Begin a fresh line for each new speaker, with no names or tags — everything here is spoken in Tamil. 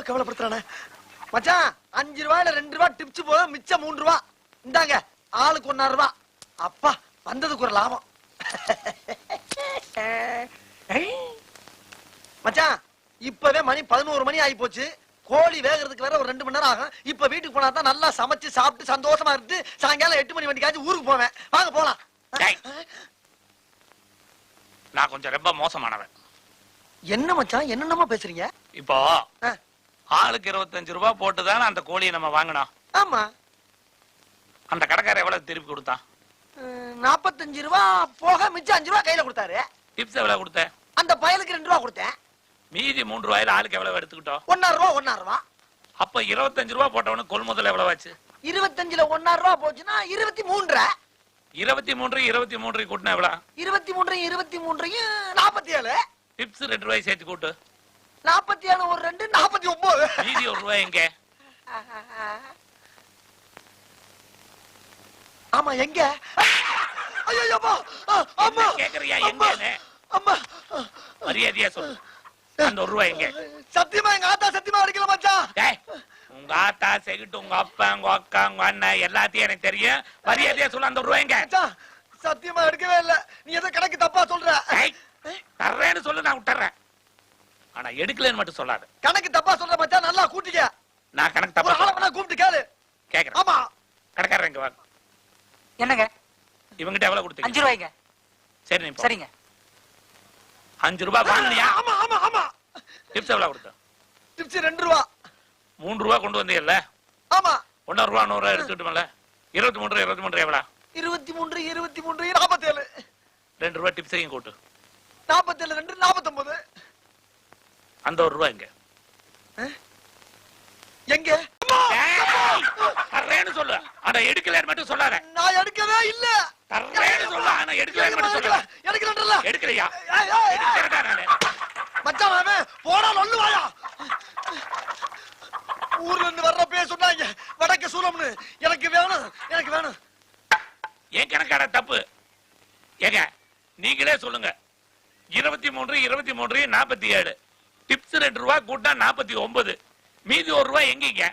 கவலைப்படுத்துறானே. மச்சான் அஞ்சு ரூபாயில ரெண்டு ரூபா டிப்ஸ் போக மிச்சம் மூணு ரூபா. இந்தாங்க ஆளுக்கு ஒன்னாறு ரூபா. அப்பா வந்ததுக்கு ஒரு லாபம். மச்சான் இப்பவே மணி பதினோரு மணி ஆகி போச்சு. கோழி வேகிறதுக்கு வேற ஒரு ரெண்டு மணி நேரம் ஆகும். இப்ப வீட்டுக்கு போனா தான் நல்லா சமைச்சு சாப்பிட்டு சந்தோஷமா இருந்து சாயங்காலம் எட்டு மணி வண்டிக்காச்சும் ஊருக்கு போவேன். வாங்க போலாம்.
நான் கொஞ்சம் ரொம்ப மோசமானவன்.
என்ன மச்சான்? என்னென்னமோ பேசுறீங்க?
இப்போ ஆளுக்கு இருபத்தஞ்சு ரூபாய் போட்டு தானே அந்த கோழியை நம்ம வாங்கினோம்.
ஆமா.
அந்த கடைக்காரர் எவ்வளவு திருப்பி கொடுத்தான்?
ம், நாப்பத்தஞ்சு ரூபா போக மிச்சம் அஞ்சு ரூபா கையில கொடுத்தாரு.
டிப்ஸ் எவ்வளவு கொடுத்த
அந்த பயலுக்கு ரெண்டு ரூபா கொடுத்தேன்.
மீதி மூன்று ரூபாயில ஆளுக்கு எவ்வளவு எடுத்துக்கிட்டோம்?
ஒன்னாறு ரூபா ஒன்னாறு ரூபா.
அப்ப இருபத்தஞ்சு ரூபாய் போட்டவனுக்கு கொள்முதல் எவ்வளவு ஆச்சு?
இருபத்தஞ்சுல ஒன்னாறு ரூபா போச்சுன்னா இருபத்தி மூன்றரை
இருபத்தி மூன்று இருபத்தி மூன்று கூட்டினா எவ்வளவு?
இருபத்தி மூன்று இருபத்தி மூன்றையும் நாற்பத்தி ஏழு.
டிப்ஸ் ரெண்டு ரூபாய் சேர்த்து கூட்டு.
நாற்பத்தி ஏழு ஒரு ரெண்டு நாற்பத்தி
ரூபாய் எங்க?
ஆமா எங்க
கேக்குறியா எங்கன்னு? மரியாதையா சொல்லு. அந்த ஒரு ரூபாய் எங்க?
சத்தியமா எங்க ஆத்தா சத்தியமா அடிக்கல மச்சான்?
உங்க ஆத்தா செகிட்டு உங்க அப்பா உங்க அக்கா உங்க அண்ணன் எல்லாத்தையும் எனக்கு தெரியும். மரியாதையா சொல்லு அந்த ஒரு ரூபாய் எங்க
சத்தியமா எடுக்கவே இல்ல. நீ ஏதோ கணக்கு தப்பா சொல்ற
டேய், தர்றேன்னு சொல்லு நான் விட்டுறேன் ஆனா எடுக்கலன்னு மட்டும் சொல்லாத.
கணக்கு தப்பா சொல்ற மச்சான் நல்லா கூட்டிக்க.
நான் கணக்கு தப்பா
ஆளை வேணா கூப்பிட்டு கேளு.
கேக்குறேன்.
ஆமா.
கடைக்காரன் இங்க வா
என்னங்க?
இவங்கிட்ட எவ்வளவு கொடுத்தீங்க?
அஞ்சு ரூபாய்ங்க.
சரி நீ.
சரிங்க.
அஞ்சு ரூபாய் வாங்கினியா?
ஆமா ஆமா ஆமா.
டிப்ஸ் எவ்வளவு கொடுத்த?
டிப்ஸ் ரெண்டு ரூபா.
மூணு ரூபா கொண்டு வந்தீங்கல்ல?
ஆமா.
ஒன்னூறு ரூபா நூறு ரூபா எடுத்துட்டுமல்ல இருபத்தி மூன்று இருபத்தி மூன்று எவ்வளவு
இருபத்தி மூன்று இருபத்தி மூன்று நாற்பத்தி ஏழு
ரெண்டு ரூபாய் டிப்ஸையும் கூட்டு.
நாற்பத்தி ஏழு ரெண்டு நாற்பத்தொன்பது
அந்த ஒரு ரூபாய் எங்க?
எங்க
தர்றேன்னு சொல்லு. ஆனா எடுக்கலன்னு மட்டும் சொல்லாத.
நான் எடுக்கவே இல்ல.
தர்றேன்னு சொல்லு. ஆனா எடுக்கலன்னு மட்டும் சொல்லாத
எடுக்கலன்றல
எடுக்கலையா. எடுக்கிறேன்டா நானு.
மச்சான் அவன் போடா நொல்லுவாயா ஊர்ல இருந்து வர்றப்பே சொன்னாங்க வடக்கு சூலம்னு. எனக்கு வேணும் எனக்கு வேணும்.
என் கணக்கான தப்பு? ஏங்க நீங்களே சொல்லுங்க. இருபத்தி மூன்று இருபத்தி மூன்று நாற்பத்தி ஏழு. டிப்ஸ் ரெண்டு ரூபா கூட்டா நாற்பத்தி ஒன்பது. மீதி ஒரு ரூபா எங்கீங்க?